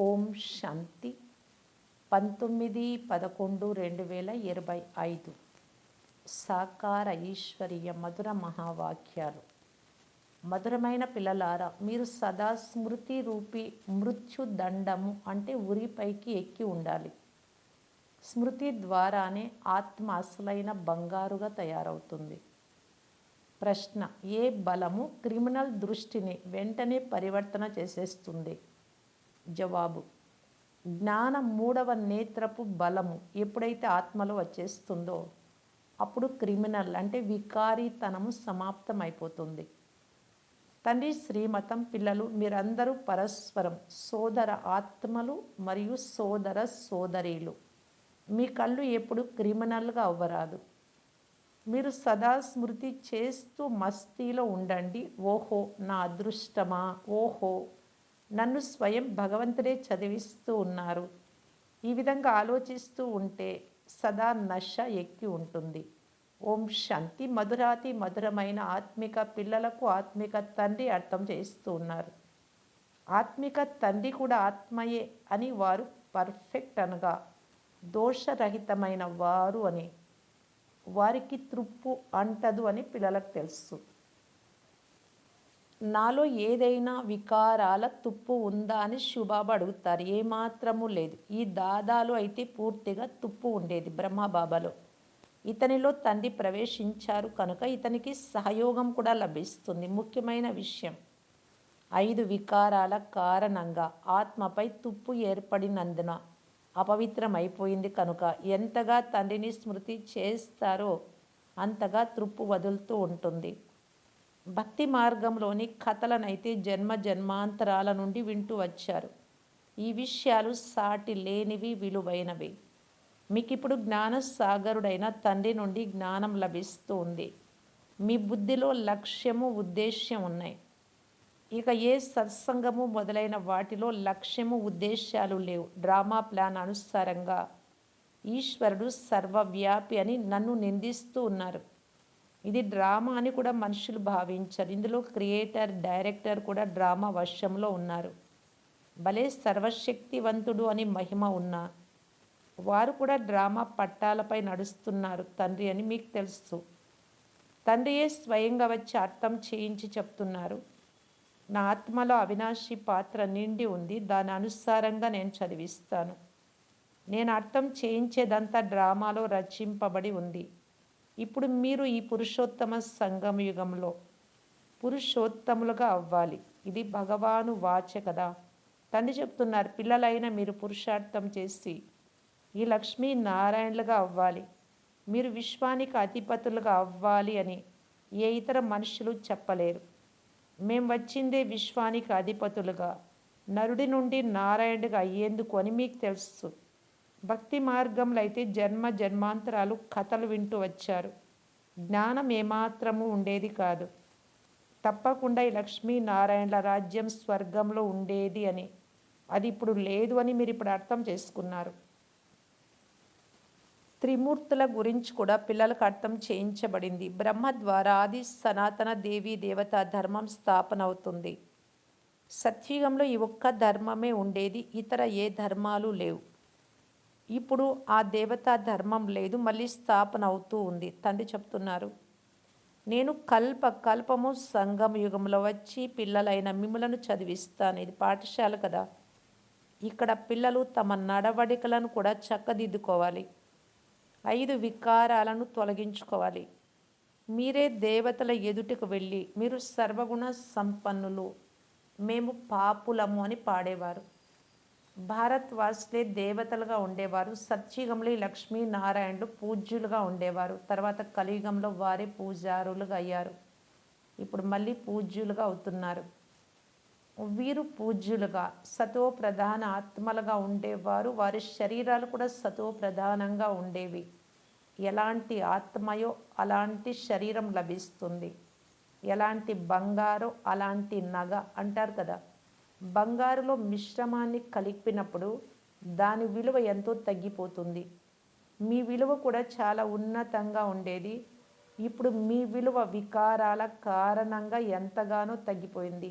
ఓం శాంతి. పంతొమ్మిది పదకొండు రెండు వేల ఇరవై ఐదు. సాకార ఈశ్వరీయ మధుర మహావాక్యాలు. మధురమైన పిల్లలారా మీరు సదా స్మృతి రూపి మృత్యు దండము అంటే ఉరిపైకి ఎక్కి ఉండాలి. స్మృతి ద్వారానే ఆత్మ అసలైన బంగారుగా తయారవుతుంది. ప్రశ్న ఏ బలము క్రిమినల్ దృష్టిని వెంటనే పరివర్తన చేసేస్తుంది? జవాబు. జ్ఞానం మూడవ నేత్రపు బలము ఎప్పుడైతే ఆత్మలో వచ్చేస్తుందో అప్పుడు క్రిమినల్ అంటే వికారీతనము సమాప్తం అయిపోతుంది తండ్రి శ్రీమతం పిల్లలు మీరందరూ పరస్పరం సోదర ఆత్మలు మరియు సోదర సోదరీలు. మీ కళ్ళు ఎప్పుడు క్రిమినల్గా అవ్వరాదు. మీరు సదా స్మృతి చేస్తూ మస్తీలో ఉండండి. ఓహో నా అదృష్టమా? ఓహో నన్ను స్వయం భగవంతుడే చదివిస్తూ ఉన్నారు. ఈ విధంగా ఆలోచిస్తూ ఉంటే సదా నష ఎక్కి ఉంటుంది. ఓం శాంతి మధురాతి మధురమైన ఆత్మిక పిల్లలకు ఆత్మిక తండ్రి అర్థం చేస్తూ ఉన్నారు. ఆత్మిక తండ్రి కూడా ఆత్మయే అని వారు పర్ఫెక్ట్ అనగా దోషరహితమైన వారు అని వారికి తృప్పు అంటదు అని పిల్లలకు తెలుసు. నాలో ఏదైనా వికారాల తుప్పు ఉందా అని శుబాబు అడుగుతారు. ఏమాత్రము లేదు. ఈ దాదాలో అయితే పూర్తిగా తుప్పు ఉండేది బ్రహ్మబాబాలో. ఇతనిలో తండ్రి ప్రవేశించారు కనుక ఇతనికి సహయోగం కూడా లభిస్తుంది. ముఖ్యమైన విషయం ఐదు వికారాల కారణంగా ఆత్మపై తుప్పు ఏర్పడినందున అపవిత్రమైపోయింది కనుక ఎంతగా తండ్రిని స్మృతి చేస్తారో అంతగా తృప్పు వదులుతూ ఉంటుంది. భక్తి మార్గంలోని కథలనైతే జన్మ జన్మాంతరాల నుండి వింటూ వచ్చారు. ఈ విషయాలు సాటి లేనివి విలువైనవి. మీకు ఇప్పుడు జ్ఞానసాగరుడైన తండ్రి నుండి జ్ఞానం లభిస్తూ ఉంది మీ బుద్ధిలో లక్ష్యము ఉద్దేశ్యం ఉన్నాయి. ఇక ఏ సత్సంగము మొదలైన వాటిలో లక్ష్యము ఉద్దేశాలు లేవు. డ్రామా ప్లాన్ అనుసారంగా ఈశ్వరుడు సర్వవ్యాపి అని నన్ను నిందిస్తూ ఉన్నారు. ఇది డ్రామా అని కూడా మనుషులు భావించారు. ఇందులో క్రియేటర్ డైరెక్టర్ కూడా డ్రామా వశంలో ఉన్నారు. భలే సర్వశక్తివంతుడు అని మహిమ ఉన్నా వారు కూడా డ్రామా పట్టాలపై నడుస్తున్నారు తండ్రి అని మీకు తెలుసు. తండ్రియే స్వయంగా వచ్చి అర్థం చేయించి చెప్తున్నారు. నా ఆత్మలో అవినాశి పాత్ర నిండి ఉంది. దాని అనుసారంగా నేను చదివిస్తాను. నేను అర్థం చేయించేదంతా డ్రామాలో రచింపబడి ఉంది. ఇప్పుడు మీరు ఈ పురుషోత్తమ సంగమ యుగంలో పురుషోత్తములుగా అవ్వాలి. ఇది భగవాను వాచ కదా. తండ్రి చెప్తున్నారు పిల్లలైన మీరు పురుషార్థం చేసి ఈ లక్ష్మీ నారాయణలుగా అవ్వాలి. మీరు విశ్వానికి అధిపతులుగా అవ్వాలి అని ఏ ఇతర మనుషులు చెప్పలేరు. మేం వచ్చిందే విశ్వానికి అధిపతులుగా నరుడి నుండి నారాయణుడిగా అయ్యేందుకు అని మీకు తెలుసు. భక్తి మార్గంలో అయితే జన్మ జన్మాంతరాలు కథలు వింటూ వచ్చారు. జ్ఞానం ఏమాత్రము ఉండేది కాదు. తప్పకుండా ఈ లక్ష్మీనారాయణల రాజ్యం స్వర్గంలో ఉండేది అని. అది ఇప్పుడు లేదు అని మీరు ఇప్పుడు అర్థం చేసుకున్నారు. త్రిమూర్తుల గురించి కూడా పిల్లలకు అర్థం చేయించబడింది. బ్రహ్మ ద్వారా ఆది సనాతన దేవి దేవత ధర్మం స్థాపన అవుతుంది. సత్యుగంలో ఈ ఒక్క ధర్మమే ఉండేది. ఇతర ఏ ధర్మాలు లేవు. ఇప్పుడు ఆ దేవతా ధర్మం లేదు మళ్ళీ స్థాపన అవుతూ ఉంది. తండ్రి చెప్తున్నారు నేను కల్ప కల్పము సంగమ యుగంలో వచ్చి పిల్లలైన మిమ్మలను చదివిస్తాను. ఇది పాఠశాల కదా. ఇక్కడ పిల్లలు తమ నడవడికలను కూడా చక్కదిద్దుకోవాలి. ఐదు వికారాలను తొలగించుకోవాలి. మీరే దేవతల ఎదుటికి వెళ్ళి మీరు సర్వగుణ సంపన్నులు. మేము పాపులము అని పాడేవారు. భారతవాసులే దేవతలుగా ఉండేవారు. సత్యయుగంలో లక్ష్మీ నారాయణులు పూజ్యులుగా ఉండేవారు. తర్వాత కలియుగంలో వారే పూజారులుగా అయ్యారు. ఇప్పుడు మళ్ళీ పూజ్యులుగా అవుతున్నారు. వీరు పూజ్యులుగా సతో ప్రధాన ఆత్మలుగా ఉండేవారు. వారి శరీరాలు కూడా సతో ప్రధానంగా ఉండేవి. ఎలాంటి ఆత్మయో అలాంటి శరీరం లభిస్తుంది. ఎలాంటి బంగారో అలాంటి నగ అంటారు కదా. బంగారులో మిశ్రమాన్ని కలిపినప్పుడు దాని విలువ ఎంతో తగ్గిపోతుంది. మీ విలువ కూడా చాలా ఉన్నతంగా ఉండేది. ఇప్పుడు మీ విలువ వికారాల కారణంగా ఎంతగానో తగ్గిపోయింది.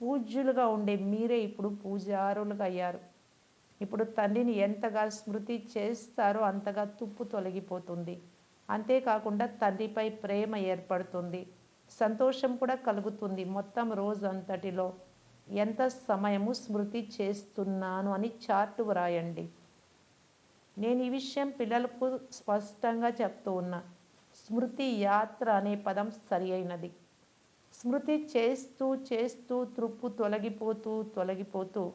పూజ్యులుగా ఉండే మీరే ఇప్పుడు పూజారులుగా అయ్యారు. ఇప్పుడు తండ్రిని ఎంతగా స్మృతి చేస్తారో అంతగా తుప్పు తొలగిపోతుంది. అంతేకాకుండా తండ్రిపై ప్రేమ ఏర్పడుతుంది. సంతోషం కూడా కలుగుతుంది మొత్తం రోజంతటిలో. ఎంత సమయము స్మృతి చేస్తున్నాను అని చార్ట్ వ్రాయండి. నేను ఈ విషయం పిల్లలకు స్పష్టంగా చెప్తూ ఉన్నా. స్మృతి యాత్ర అనే పదం సరి అయినది. స్మృతి చేస్తూ చేస్తూ తృప్పు తొలగిపోతూ తొలగిపోతూ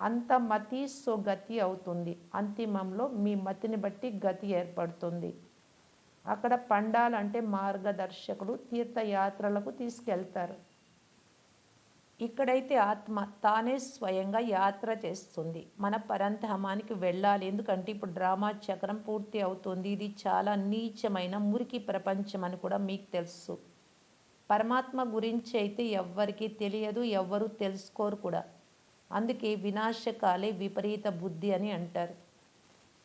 అంత మతి సో గతి అవుతుంది. అంతిమంలో మీ మతిని బట్టి గతి ఏర్పడుతుంది. అక్కడ పండాలంటే మార్గదర్శకులు తీర్థయాత్రలకు తీసుకెళ్తారు. ఇక్కడైతే ఆత్మ తానే స్వయంగా యాత్ర చేస్తుంది. మన పరంధామానికి వెళ్ళాలి. ఎందుకంటే ఇప్పుడు డ్రామా చక్రం పూర్తి అవుతుంది. ఇది చాలా నీచమైన మురికి ప్రపంచం అని కూడా మీకు తెలుసు. పరమాత్మ గురించి అయితే ఎవ్వరికీ తెలియదు ఎవ్వరూ తెలుసుకోరు కూడా. అందుకే వినాశకాలే విపరీత బుద్ధి అని అంటారు.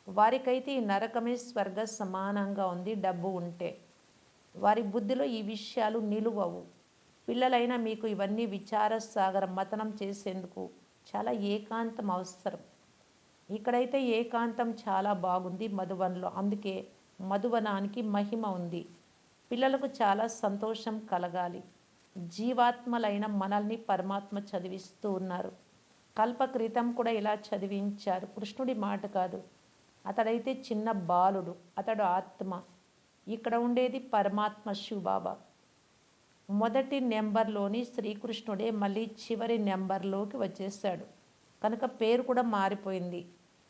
వారికైతే ఈ నరకమే స్వర్గ సమానంగా ఉంది డబ్బు ఉంటే. వారి బుద్ధిలో ఈ విషయాలు నిలువవు. పిల్లలైన మీకు ఇవన్నీ విచార సాగరం మతనం చేసేందుకు చాలా ఏకాంతం అవసరం. ఇక్కడైతే ఏకాంతం చాలా బాగుంది మధువన్లో. అందుకే మధువనానికి మహిమ ఉంది. పిల్లలకు చాలా సంతోషం కలగాలి. జీవాత్మలైన మనల్ని పరమాత్మ చదివిస్తూ ఉన్నారు. కల్పక్రితం కూడా ఇలా చదివించారు. కృష్ణుడి మాట కాదు. అతడైతే చిన్న బాలుడు. అతడు ఆత్మ. ఇక్కడ ఉండేది పరమాత్మ శివబాబా మొదటి నెంబర్లోని శ్రీకృష్ణుడే మళ్ళీ చివరి నెంబర్లోకి వచ్చేసాడు కనుక పేరు కూడా మారిపోయింది.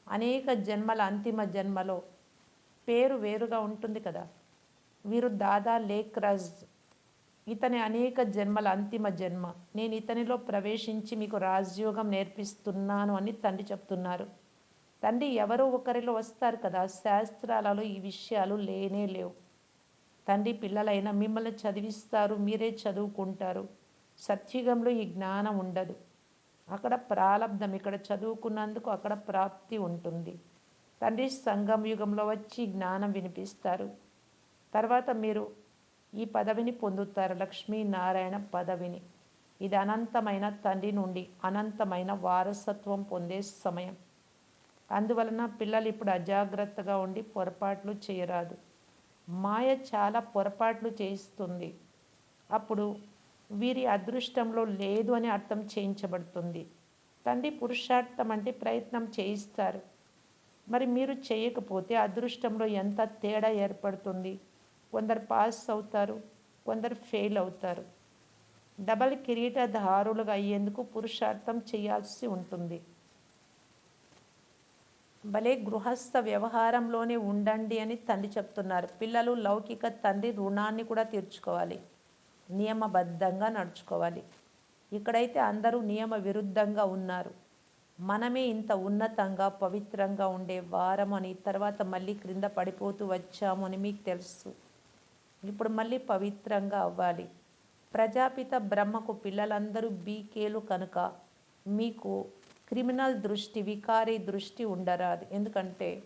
అనేక జన్మల అంతిమ జన్మలో పేరు వేరుగా ఉంటుంది కదా. వీరు దాదా లేక్రజ్. ఇతని అనేక జన్మల అంతిమ జన్మ. నేను ఇతనిలో ప్రవేశించి మీకు రాజయోగం నేర్పిస్తున్నాను అని తండ్రి చెప్తున్నారు. తండ్రి ఎవరో ఒకరిలో వస్తారు కదా. శాస్త్రాలలో ఈ విషయాలు లేనే లేవు. తండ్రి పిల్లలైన మిమ్మల్ని చదివిస్తారు మీరే చదువుకుంటారు. సత్యుగంలో ఈ జ్ఞానం ఉండదు. అక్కడ ప్రారంధం ఇక్కడ చదువుకున్నందుకు అక్కడ ప్రాప్తి ఉంటుంది. తండ్రి సంగం యుగంలో వచ్చి జ్ఞానం వినిపిస్తారు. తర్వాత మీరు ఈ పదవిని పొందుతారు లక్ష్మీనారాయణ పదవిని. ఇది అనంతమైన తండ్రి నుండి అనంతమైన వారసత్వం పొందే సమయం. అందువలన పిల్లలు ఇప్పుడు అజాగ్రత్తగా ఉండి పొరపాట్లు చేయరాదు. మాయ చాలా పొరపాట్లు చేయిస్తుంది. అప్పుడు వీరి అదృష్టంలో లేదు అని అర్థం చేయించబడుతుంది. తండ్రి పురుషార్థం అంటే ప్రయత్నం చేయిస్తారు. మరి మీరు చేయకపోతే అదృష్టంలో ఎంత తేడా ఏర్పడుతుంది? కొందరు పాస్ అవుతారు కొందరు ఫెయిల్ అవుతారు. డబల్ కిరీటధారులుగా అయ్యేందుకు పురుషార్థం చేయాల్సి ఉంటుంది. భలే గృహస్థ వ్యవహారంలోనే ఉండండి అని తండ్రి చెప్తున్నారు. పిల్లలు లౌకిక తండ్రి రుణాన్ని కూడా తీర్చుకోవాలి. నియమబద్ధంగా నడుచుకోవాలి. ఇక్కడైతే అందరూ నియమ విరుద్ధంగా ఉన్నారు. మనమే ఇంత ఉన్నతంగా పవిత్రంగా ఉండే వారం అని తర్వాత మళ్ళీ క్రింద పడిపోతూ వచ్చాము అని మీకు తెలుసు. ఇప్పుడు మళ్ళీ పవిత్రంగా అవ్వాలి. ప్రజాపిత బ్రహ్మకు పిల్లలందరూ బీకేలు కనుక మీకు క్రిమినల్ దృష్టి వికారీ దృష్టి ఉండరాదు. ఎందుకంటే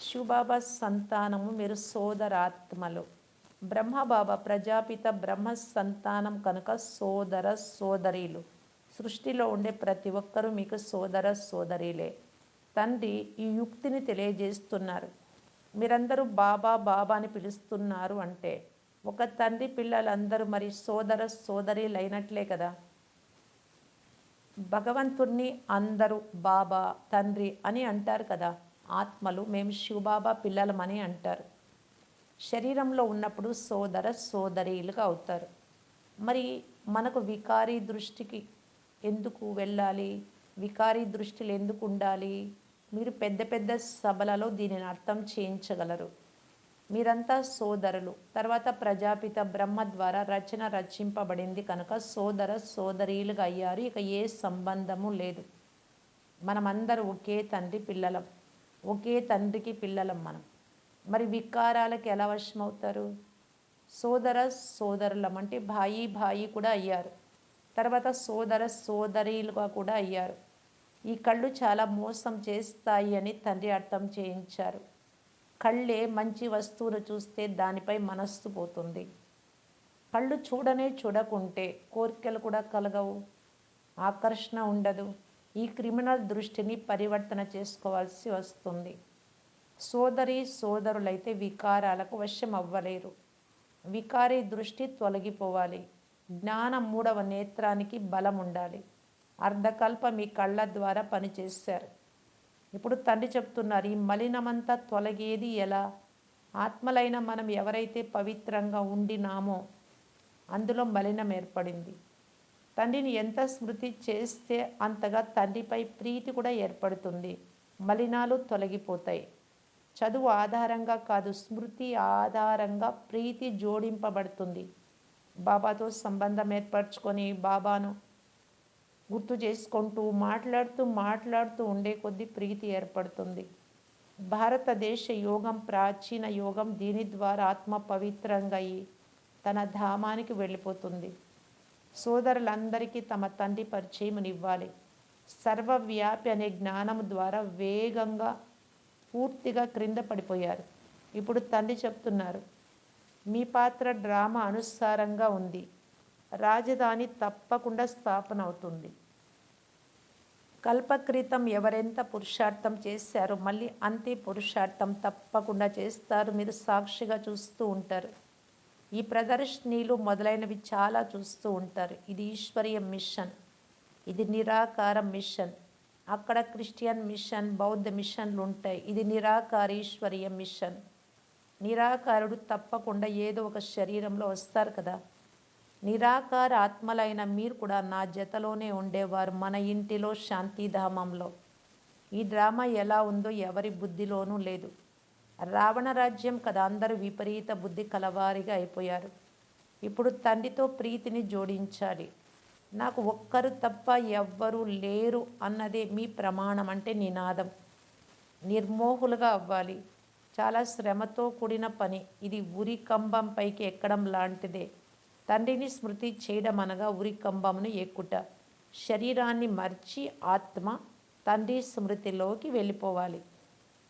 శివబాబా సంతానము మీరు సోదరాత్మలు. బ్రహ్మబాబా ప్రజాపిత బ్రహ్మ సంతానం కనుక సోదర సోదరీలు. సృష్టిలో ఉండే ప్రతి ఒక్కరూ మీకు సోదర సోదరీలే. తండ్రి ఈ యుక్తిని తెలియజేస్తున్నారు. మీరందరూ బాబా బాబా అని పిలుస్తున్నారు అంటే ఒక తండ్రి పిల్లలందరూ మరి సోదర సోదరీలైనట్లే అయినట్లే కదా? భగవంతుణ్ణి అందరూ బాబా తండ్రి అని అంటారు కదా. ఆత్మలు మేము శివబాబా పిల్లలమని అంటారు. శరీరంలో ఉన్నప్పుడు సోదర సోదరీలుగా అవుతారు. మరి మనకు వికారీ దృష్టికి ఎందుకు వెళ్ళాలి? వికారీ దృష్టిలు ఎందుకు ఉండాలి? మీరు పెద్ద పెద్ద సభలలో దీనిని అర్థం చేయించగలరు. మీరంతా సోదరులు. తర్వాత ప్రజాపిత బ్రహ్మ ద్వారా రచన రచింపబడింది కనుక సోదర సోదరీలుగా అయ్యారు. ఇక ఏ సంబంధము లేదు. మనమందరూ ఒకే తండ్రి పిల్లలం. ఒకే తండ్రికి పిల్లలం మనం. మరి వికారాలకు ఎలా వశమవుతారు? సోదర సోదరులం అంటే భాయి భాయి కూడా అయ్యారు. తర్వాత సోదర సోదరీలుగా కూడా అయ్యారు. ఈ కళ్ళు చాలా మోసం చేస్తాయి అని తండ్రి అర్థం చేయించారు. కళ్ళే మంచి వస్తువును చూస్తే దానిపై మనస్సు పోతుంది. కళ్ళు చూడనే చూడకుంటే కోరికలు కూడా కలగవు. ఆకర్షణ ఉండదు. ఈ క్రిమినల్ దృష్టిని పరివర్తన చేసుకోవాల్సి వస్తుంది. సోదరి సోదరులైతే వికారాలకు వశం అవ్వలేరు. వికారి దృష్టి తొలగిపోవాలి. జ్ఞాన మూడవ నేత్రానికి బలం ఉండాలి. అర్ధకల్ప మీ కళ్ళ ద్వారా పనిచేశారు. ఇప్పుడు తండ్రి చెప్తున్నారు ఈ మలినమంతా తొలగేది ఎలా? ఆత్మలైన మనం ఎవరైతే పవిత్రంగా ఉండినామో అందులో మలినం ఏర్పడింది. తండ్రిని ఎంత స్మృతి చేస్తే అంతగా తండ్రిపై ప్రీతి కూడా ఏర్పడుతుంది. మలినాలు తొలగిపోతాయి. చదువు ఆధారంగా కాదు స్మృతి ఆధారంగా ప్రీతి జోడింపబడుతుంది. బాబాతో సంబంధం ఏర్పరచుకొని బాబాను గుర్తు చేసుకుంటూ మాట్లాడుతూ మాట్లాడుతూ ఉండే కొద్దీ ప్రీతి ఏర్పడుతుంది. భారతదేశ యోగం ప్రాచీన యోగం దీని ద్వారా ఆత్మ పవిత్రంగా అయి తన ధామానికి వెళ్ళిపోతుంది. సోదరులందరికీ తమ తండ్రి పరిచయమునివ్వాలి సర్వవ్యాపి అనే జ్ఞానం ద్వారా వేగంగా పూర్తిగా క్రింద పడిపోయారు. ఇప్పుడు తండ్రి చెప్తున్నారు మీ పాత్ర డ్రామా అనుసారంగా ఉంది. రాజధాని తప్పకుండా స్థాపన అవుతుంది కల్పక్రితం ఎవరెంత పురుషార్థం చేశారో మళ్ళీ అంతే పురుషార్థం తప్పకుండా చేస్తారు. మీరు సాక్షిగా చూస్తూ ఉంటారు. ఈ ప్రదర్శనీలు మొదలైనవి చాలా చూస్తూ ఉంటారు. ఇది ఈశ్వరీయ మిషన్. ఇది నిరాకార మిషన్. అక్కడ క్రిస్టియన్ మిషన్ బౌద్ధ మిషన్లు ఉంటాయి. ఇది నిరాకారీశ్వరీయ మిషన్. నిరాకారుడు తప్పకుండా ఏదో ఒక శరీరంలో వస్తారు కదా. నిరాకార ఆత్మలైన మీరు కూడా నా జతలోనే ఉండేవారు మన ఇంటిలో శాంతిధామంలో. ఈ డ్రామా ఎలా ఉందో ఎవరి బుద్ధిలోనూ లేదు. రావణ రాజ్యం కదా అందరూ విపరీత బుద్ధి కలవారిగా అయిపోయారు. ఇప్పుడు తండ్రితో ప్రీతిని జోడించాలి. నాకు ఒక్కరు తప్ప ఎవ్వరూ లేరు అన్నదే మీ ప్రమాణం అంటే నినాదం. నిర్మోహులుగా అవ్వాలి. చాలా శ్రమతో కూడిన పని. ఇది ఉరి కంబంపైకి ఎక్కడం లాంటిదే. తండ్రిని స్మృతి చేయడం అనగా ఉరి ఎక్కుట శరీరాన్ని మర్చి ఆత్మ తండ్రి స్మృతిలోకి వెళ్ళిపోవాలి.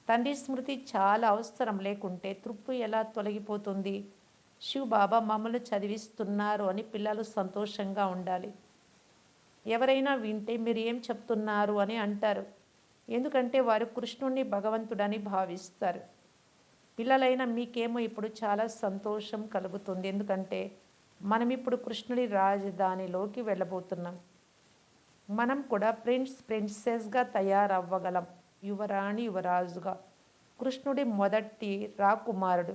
తండ్రి స్మృతి చాలా అవసరం లేకుంటే తృప్తి ఎలా తొలగిపోతుంది? శివ బాబా మమ్మల్ని చదివిస్తున్నారు అని పిల్లలు సంతోషంగా ఉండాలి. ఎవరైనా వింటే మీరు ఏం చెప్తున్నారు అని అంటారు. ఎందుకంటే వారు కృష్ణుణ్ణి భగవంతుడని భావిస్తారు. పిల్లలైన మీకేమో ఇప్పుడు చాలా సంతోషం కలుగుతుంది. ఎందుకంటే మనం ఇప్పుడు కృష్ణుడి రాజధానిలోకి వెళ్ళబోతున్నాం. మనం కూడా ప్రిన్స్ ప్రిన్సెస్గా తయారవ్వగలం. యువరాణి యువరాజుగా. కృష్ణుడి మొదటి రాకుమారుడు.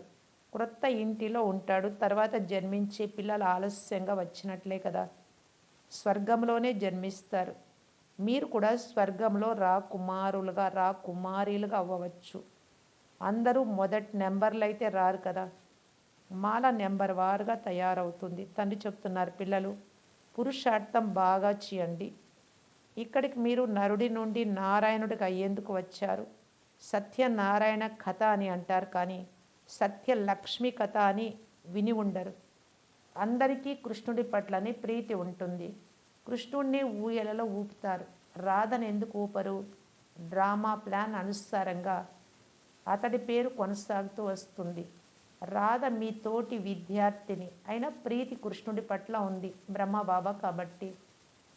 క్రొత్త ఇంటిలో ఉంటాడు. తర్వాత జన్మించే పిల్లలు ఆలస్యంగా వచ్చినట్లే కదా. స్వర్గంలోనే జన్మిస్తారు. మీరు కూడా స్వర్గంలో రాకుమారులుగా రాకుమారీలుగా అవ్వవచ్చు. అందరూ మొదటి నెంబర్లు అయితే రారు కదా. మాల నెంబర్ వారుగా తయారవుతుంది. తండ్రి చెప్తున్నారు పిల్లలు పురుషార్థం బాగా చేయండి. ఇక్కడికి మీరు నరుడి నుండి నారాయణుడికి అయ్యేందుకు వచ్చారు. సత్యనారాయణ కథ అని అంటారు కానీ సత్య లక్ష్మి కథ అని విని ఉండరు. అందరికీ కృష్ణుడి పట్లని ప్రీతి ఉంటుంది. కృష్ణుడిని ఊయలలో ఊపుతారు. రాధను ఎందుకు ఊపరు? డ్రామా ప్లాన్ అనుసారంగా అతడి పేరు కొనసాగుతూ వస్తుంది. రాధ మీ తోటి విద్యార్థిని. అయిన ప్రీతి కృష్ణుడి పట్ల ఉంది. బ్రహ్మబాబా కాబట్టి.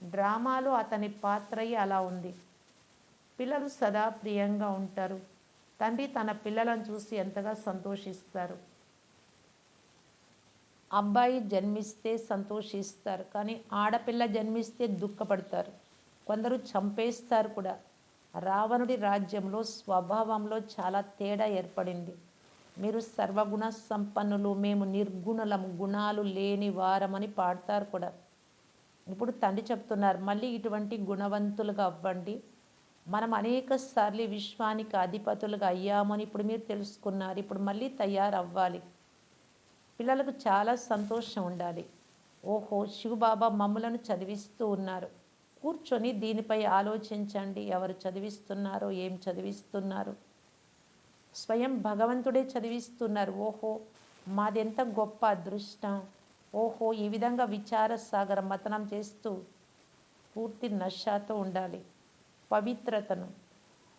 డ్రామాలో అతని పాత్రయ్యి అలా ఉంది. పిల్లలు సదా ప్రియంగా ఉంటారు. తండ్రి తన పిల్లలను చూసి ఎంతగా సంతోషిస్తారు. అబ్బాయి జన్మిస్తే సంతోషిస్తారు. కానీ ఆడపిల్ల జన్మిస్తే దుఃఖపడతారు. కొందరు చంపేస్తారు కూడా. రావణుడి రాజ్యంలో స్వభావంలో చాలా తేడా ఏర్పడింది. మీరు సర్వగుణ సంపన్నులు మేము నిర్గుణలం గుణాలు లేని వారమని పాడతారు కూడా. ఇప్పుడు తండ్రి చెప్తున్నారు మళ్ళీ ఇటువంటి గుణవంతులుగా అవ్వండి. మనం అనేక సార్లు విశ్వానికి అధిపతులుగా అయ్యామని ఇప్పుడు మీరు తెలుసుకున్నారు. ఇప్పుడు మళ్ళీ తయారవ్వాలి. పిల్లలకు చాలా సంతోషం ఉండాలి. ఓహో శివబాబా మమ్మలను చదివిస్తూ ఉన్నారు. కూర్చొని దీనిపై ఆలోచించండి. ఎవరు చదివిస్తున్నారో ఏం చదివిస్తున్నారు? స్వయం భగవంతుడే చదివిస్తున్నారు. ఓహో మాదెంత గొప్ప అదృష్టం. ఓహో ఈ విధంగా విచార సాగర మతనం చేస్తూ పూర్తి నషాతో ఉండాలి. పవిత్రతను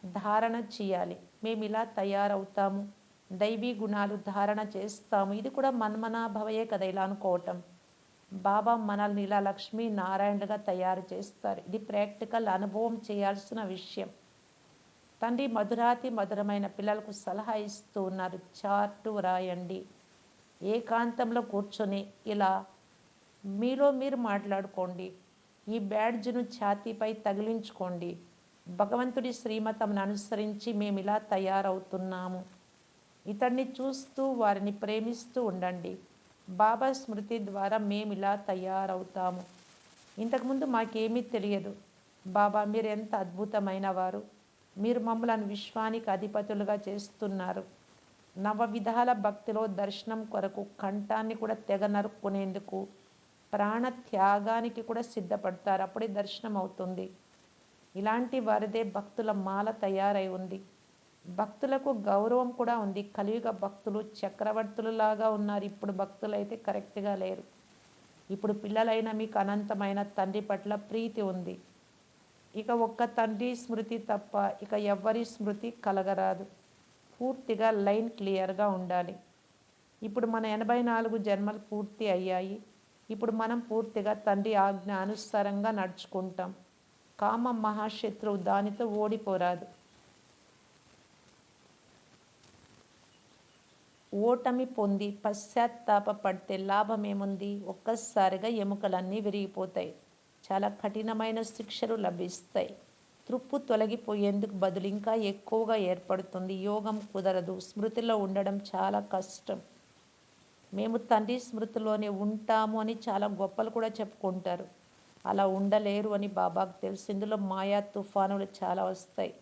ధారణ చేయాలి. మేము ఇలా తయారవుతాము. దైవీ గుణాలు ధారణ చేస్తాము. ఇది కూడా మన్మనాభవయే కదా ఇలా అనుకోవటం. బాబా మనల్ని ఇలా లక్ష్మీ తయారు చేస్తారు. ఇది ప్రాక్టికల్ అనుభవం చేయాల్సిన విషయం. తండ్రి మధురాతి మధురమైన పిల్లలకు సలహా ఇస్తూ ఉన్నారు. చార్టు వ్రాయండి. ఏకాంతంలో కూర్చొని ఇలా మీలో మీరు మాట్లాడుకోండి. ఈ బ్యాడ్జ్ను ఛాతీపై తగిలించుకోండి. భగవంతుడి శ్రీమతంను అనుసరించి మేము ఇలా తయారవుతున్నాము. ఇతన్ని చూస్తూ వారిని ప్రేమిస్తూ ఉండండి. బాబా స్మృతి ద్వారా మేము ఇలా తయారవుతాము. ఇంతకుముందు మాకేమీ తెలియదు. బాబా మీరు ఎంత అద్భుతమైన వారు మీరు మమ్మలను విశ్వానికి అధిపతులుగా చేస్తున్నారు. నవ విధాల భక్తిలో దర్శనం కొరకు కంఠాన్ని కూడా తెగ నరుక్కునేందుకు ప్రాణ త్యాగానికి కూడా సిద్ధపడతారు. అప్పుడే దర్శనం అవుతుంది. ఇలాంటి వారిదే భక్తుల మాల తయారై ఉంది. భక్తులకు గౌరవం కూడా ఉంది. కలియుగ భక్తులు చక్రవర్తులలాగా ఉన్నారు. ఇప్పుడు భక్తులైతే కరెక్ట్గా లేరు. ఇప్పుడు పిల్లలైన మీకు అనంతమైన తండ్రి పట్ల ప్రీతి ఉంది. ఇక ఒక్క తండ్రి స్మృతి తప్ప ఇక ఎవ్వరి స్మృతి కలగరాదు. పూర్తిగా లైన్ క్లియర్గా ఉండాలి. ఇప్పుడు మన ఎనభై నాలుగు జన్మలు పూర్తి అయ్యాయి. ఇప్పుడు మనం పూర్తిగా తండ్రి ఆజ్ఞ అనుసారంగా నడుచుకుంటాం. కామ మహాశత్రువు దానితో ఓడిపోరాదు. ఓటమి పొంది పశ్చాత్తాప పడితే లాభమేముంది ఒక్కసారిగా ఎముకలన్నీ విరిగిపోతాయి. చాలా కఠినమైన శిక్షలు లభిస్తాయి. తృప్పు తొలగిపోయేందుకు బదులు ఇంకా ఎక్కువగా ఏర్పడుతుంది. యోగం కుదరదు. స్మృతిలో ఉండడం చాలా కష్టం. మేము తండ్రి స్మృతిలోనే ఉంటాము అని చాలా గొప్పలు కూడా చెప్పుకుంటారు. అలా ఉండలేరు అని బాబాకు తెలుసు. ఇందులో మాయా తుఫానులు చాలా వస్తాయి.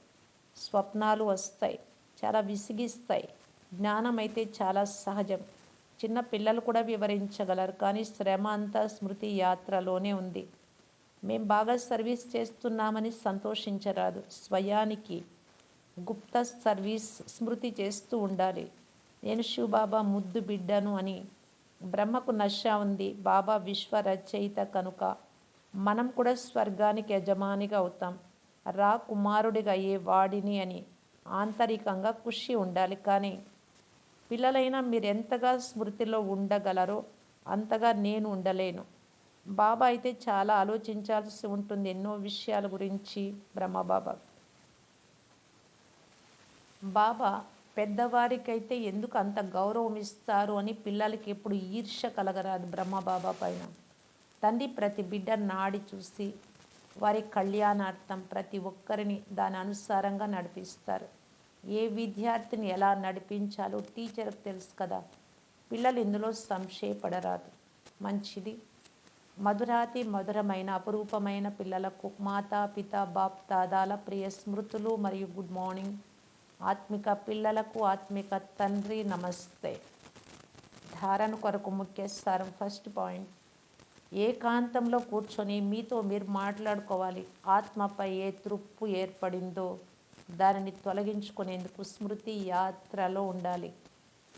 స్వప్నాలు వస్తాయి. చాలా విసిగిస్తాయి. జ్ఞానం అయితే చాలా సహజం. చిన్న పిల్లలు కూడా వివరించగలరు. కానీ శ్రమ అంతా స్మృతి యాత్రలోనే ఉంది. మేం బాగా సర్వీస్ చేస్తున్నామని సంతోషించరాదు. స్వయానికి గుప్త సర్వీస్ స్మృతి చేస్తూ ఉండాలి. నేను శివబాబా ముద్దు బిడ్డను అని బ్రహ్మకు నశ ఉంది. బాబా విశ్వ రచయిత కనుక మనం కూడా స్వర్గానికి యజమానిగా అవుతాం. రా కుమారుడిగా అయ్యే వాడిని అని ఆంతరికంగా ఖుషి ఉండాలి. కానీ పిల్లలైనా మీరు ఎంతగా స్మృతిలో ఉండగలరో అంతగా నేను ఉండలేను. బాబా అయితే చాలా ఆలోచించాల్సి ఉంటుంది. ఎన్నో విషయాల గురించి బ్రహ్మబాబా బాబా. పెద్దవారికైతే ఎందుకు అంత గౌరవం ఇస్తారు అని పిల్లలకి ఎప్పుడు ఈర్ష కలగరాదు బ్రహ్మబాబా పైన. తండ్రి ప్రతి బిడ్డ నాడి చూసి వారి కళ్యాణార్థం ప్రతి ఒక్కరిని దాని అనుసారంగా నడిపిస్తారు. ఏ విద్యార్థిని ఎలా నడిపించాలో టీచర్కి తెలుసు కదా. పిల్లలు ఇందులో సంశయపడరాదు. మంచిది. మధురాతి మధురమైన అపురూపమైన పిల్లలకు మాతా పితా బాప్ దాదాల ప్రియ స్మృతులు మరియు గుడ్ మార్నింగ్. ఆత్మిక పిల్లలకు ఆత్మిక తండ్రి నమస్తే. ధారణ కొరకు ముఖ్య సారం ఫస్ట్ పాయింట్. ఏకాంతంలో కూర్చొని మీతో మీరు మాట్లాడుకోవాలి. ఆత్మపై ఏ తృప్పు ఏర్పడిందో దానిని తొలగించుకునేందుకు స్మృతి యాత్రలో ఉండాలి.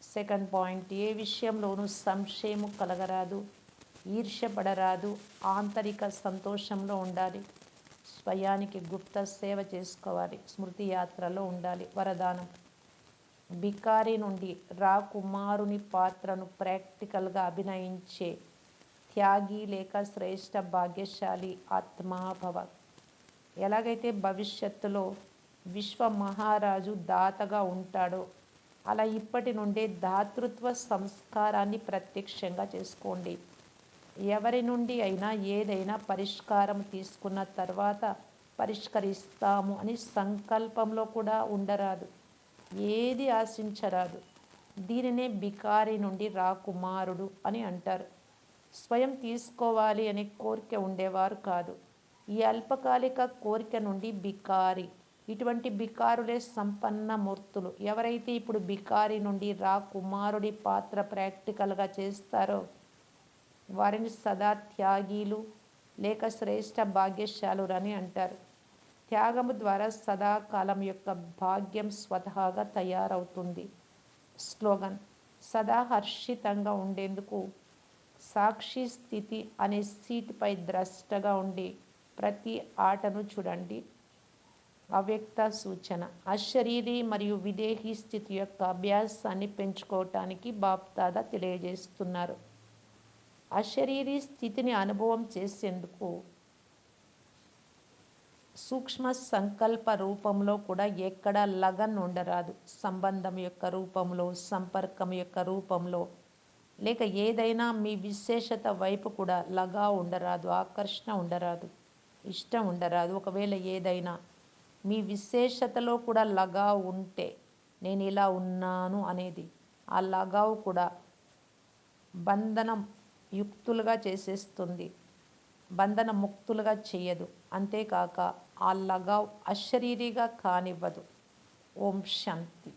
సెకండ్ పాయింట్ ఏ విషయంలోనూ సంశయము కలగరాదు. ఈర్ష్యపడరాదు ఆంతరిక సంతోషంలో ఉండాలి. స్వయానికి గుప్త సేవ చేసుకోవాలి స్మృతి యాత్రలో ఉండాలి. వరదానం. బికారి నుండి రాకుమారుని పాత్రను ప్రాక్టికల్గా అభినయించే త్యాగి లేక శ్రేష్ఠ భాగ్యశాలి ఆత్మాభవ. ఎలాగైతే భవిష్యత్తులో విశ్వ మహారాజు దాతగా ఉంటాడో అలా ఇప్పటి నుండే దాతృత్వ సంస్కారాన్ని ప్రత్యక్షంగా చేసుకోండి. ఎవరి నుండి అయినా ఏదైనా పరిష్కారం తీసుకున్న తర్వాత పరిష్కరిస్తాము అని సంకల్పంలో కూడా ఉండరాదు. ఏది ఆశించరాదు. దీనినే బికారి నుండి రాకుమారుడు అని అంటారు. స్వయం తీసుకోవాలి అనే కోరిక ఉండేవారు కాదు. ఈ అల్పకాలిక కోరిక నుండి బికారి ఇటువంటి బికారులే సంపన్న మూర్తులు. ఎవరైతే ఇప్పుడు బికారి నుండి రా కుమారుడి పాత్ర ప్రాక్టికల్గా చేస్తారో వారిని సదా త్యాగీలు లేక శ్రేష్ఠ భాగ్యశాలురని అంటారు. త్యాగము ద్వారా సదాకాలం యొక్క భాగ్యం స్వతహాగా తయారవుతుంది. స్లోగన్ సదా హర్షితంగా ఉండేందుకు సాక్షి స్థితి అనే సీటుపై ద్రష్టగా ఉండి ప్రతి ఆటను చూడండి. అవ్యక్త సూచన అశరీరి మరియు విదేహీ స్థితి యొక్క అభ్యాసాన్ని పెంచుకోవటానికి బాప్దాదా తెలియజేస్తున్నారు. అశరీరీ స్థితిని అనుభవం చేసేందుకు సూక్ష్మ సంకల్ప రూపంలో కూడా ఎక్కడ లగన్ ఉండరాదు. సంబంధం యొక్క రూపంలో సంపర్కం యొక్క రూపంలో. లేక ఏదైనా మీ విశేషత వైపు కూడా లగా ఉండరాదు ఆకర్షణ ఉండరాదు ఇష్టం ఉండరాదు. ఒకవేళ ఏదైనా మీ విశేషతలో కూడా లగా ఉంటే నేను ఇలా ఉన్నాను అనేది ఆ లగావు కూడా బంధనం యుక్తులుగా చేసేస్తుంది. బంధన ముక్తులుగా చేయదు. అంతేకాక ఆ లగావ్ అశరీరిగా కానివ్వదు. ఓం శాంతి.